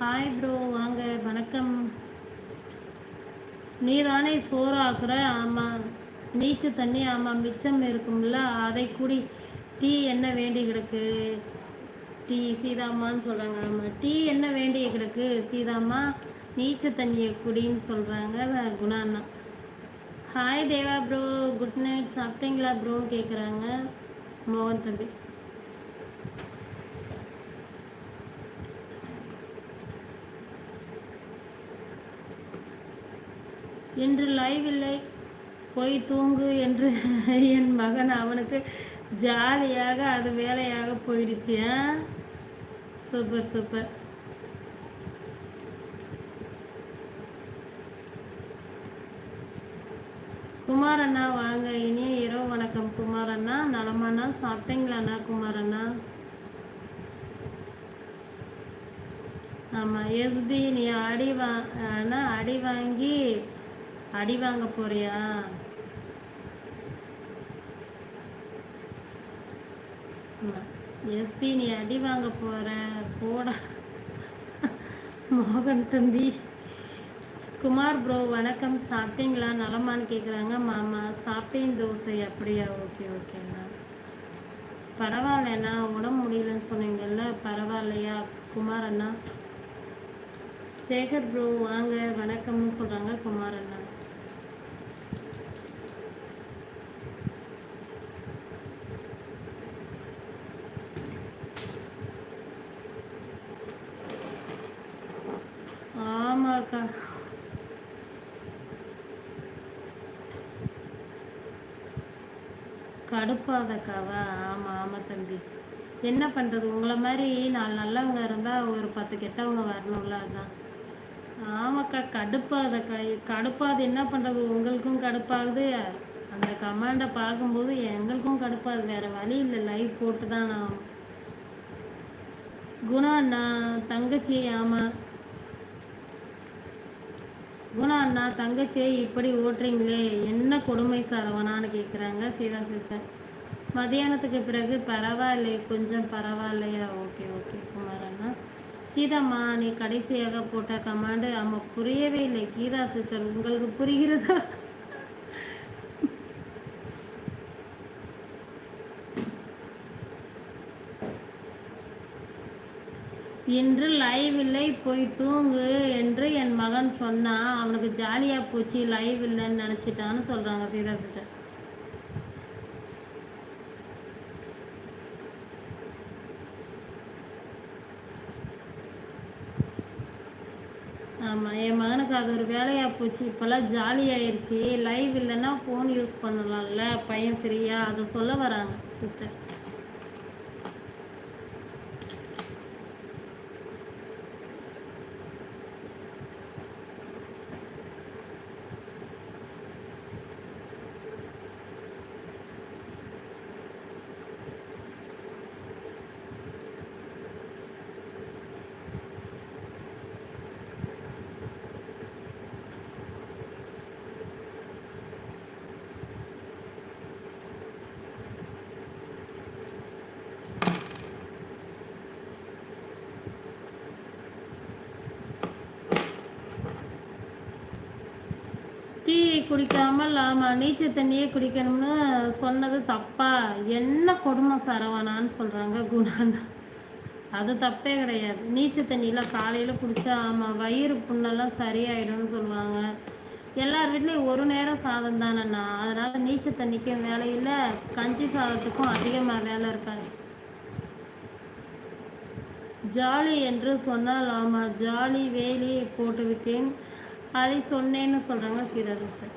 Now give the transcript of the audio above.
Hi bro வாங்க வணக்கம். நீ தானே சோறாக்குற? ஆமாம் நீச்சு தண்ணி ஆமாம் மிச்சம் இருக்கும்ல அதை கூடி. டீ என்ன வேண்டி கிடக்கு? டீ சீதாம்மான்னு சொல்கிறாங்க ஆமாம் டீ என்ன வேண்டி கிடக்கு சீதாமா நீச்ச தண்ணியை குடின்னு சொல்கிறாங்க குணாண்ணா hi Deva bro good night சாப்பிட்டீங்களா ப்ரோன்னு கேட்குறாங்க மோகன் தம்பி. இன்று லைவ் இல்லை. போய் தூங்கு என்று என் மகன் அவனுக்கு ஜாலியாக அது வேலையாக போயிடுச்சு சூப்பர் சூப்பர் குமாரண்ணா வாங்க. இனிய இரவு வணக்கம் குமாரண்ணா. நலமாண்ணா. சாப்பிட்டீங்களாண்ணா குமாரண்ணா? ஆமாம் எஸ்பி நீ அடி வா அடி வாங்கி அடி வாங்க போறியா? எஸ்பி நீ அடி வாங்க போற. போடா. மோகன் தம்பி. குமார் ப்ரோ வணக்கம். சாப்பிட்டீங்களா? நலமான்னு கேட்குறாங்க மாமா சாப்பிட்டேன் தோசை. அப்படியா? ஓகே ஓகேண்ணா பரவாயில்லண்ணா. உடம்பு முடியலன்னு சொன்னீங்கல்ல. பரவாயில்லையா குமார் அண்ணா? சேகர் ப்ரோ வாங்க. வணக்கம்னு சொல்கிறாங்க குமார் அண்ணா. ஆமாக்கா கடுப்பாதக்காவா? ஆமாம் ஆமாம் தம்பி. என்ன பண்ணுறது உங்களை மாதிரி நாலு நல்லவங்க இருந்தால் ஒரு பத்து கெட்டவங்க வரணும்ல அதுதான் ஆமாக்கா கடுப்பாதக்கா. கடுப்பாது என்ன பண்ணுறது உங்களுக்கும் கடுப்பாகுது. அந்த கமாண்டை பார்க்கும்போது எங்களுக்கும் கடுப்பாது வேறு வழி இல்லை. லைவ் போட்டு தான் நான். குணா அண்ணா தங்கச்சி ஆமாம் குணா அண்ணா தங்கச்சியை இப்படி ஓட்டுறீங்களே? என்ன கொடுமை சரவணான்னு கேட்குறாங்க சீதா சிஸ்டர். மதியானத்துக்கு பிறகு பரவாயில்லை கொஞ்சம் பரவாயில்லையா? ஓகே ஓகே குமார் அண்ணா. சீதாம்மா நீ கடைசியாக போட்ட கமாண்டு ஆமாம் புரியவே இல்லை. கீதா சிஸ்டர் உங்களுக்கு புரிகிறதா? இன்று லைவ் இல்லை போய் தூங்கு என்று என் மகன் சொன்னான் அவனுக்கு ஜாலியாக போச்சு லைவ் இல்லைன்னு நினச்சிட்டான்னு சொல்கிறாங்க சீதா சிஸ்டர் ஆமாம் என் மகனுக்கு அது ஒரு வேலையாக போச்சு இப்போல்லாம் ஜாலியாயிருச்சு லைவ் இல்லைன்னா ஃபோன் யூஸ் பண்ணலாம்ல பையன் ஃப்ரீயாக அதை சொல்ல வராங்க சிஸ்டர் டீ குடிக்காமல் ஆமாம் நீச்சல் தண்ணியே குடிக்கணும்னு சொன்னது தப்பா? என்ன கொடுமை சரவணான்னு சொல்கிறாங்க குணாண்டா அது தப்பே கிடையாது. நீச்சல் தண்ணியில் காலையில் குடித்தா ஆமாம் வயிறு புண்ணெல்லாம் சரியாயிடும்னு சொல்லுவாங்க. எல்லார் வீட்லேயும் ஒரு நேரம் சாதம் தானண்ணா? அதனால் நீச்சல் தண்ணிக்கும் வேலையில் கஞ்சி சாதத்துக்கும் அதிகமாக வேலை இருக்காது. ஜாலி என்று சொன்னால் ஆமாம் ஜாலி வேலி போட்டு விட்டேன். அதை சொன்னேன்னு சொல்கிறாங்க சீதா சிஸ்டர்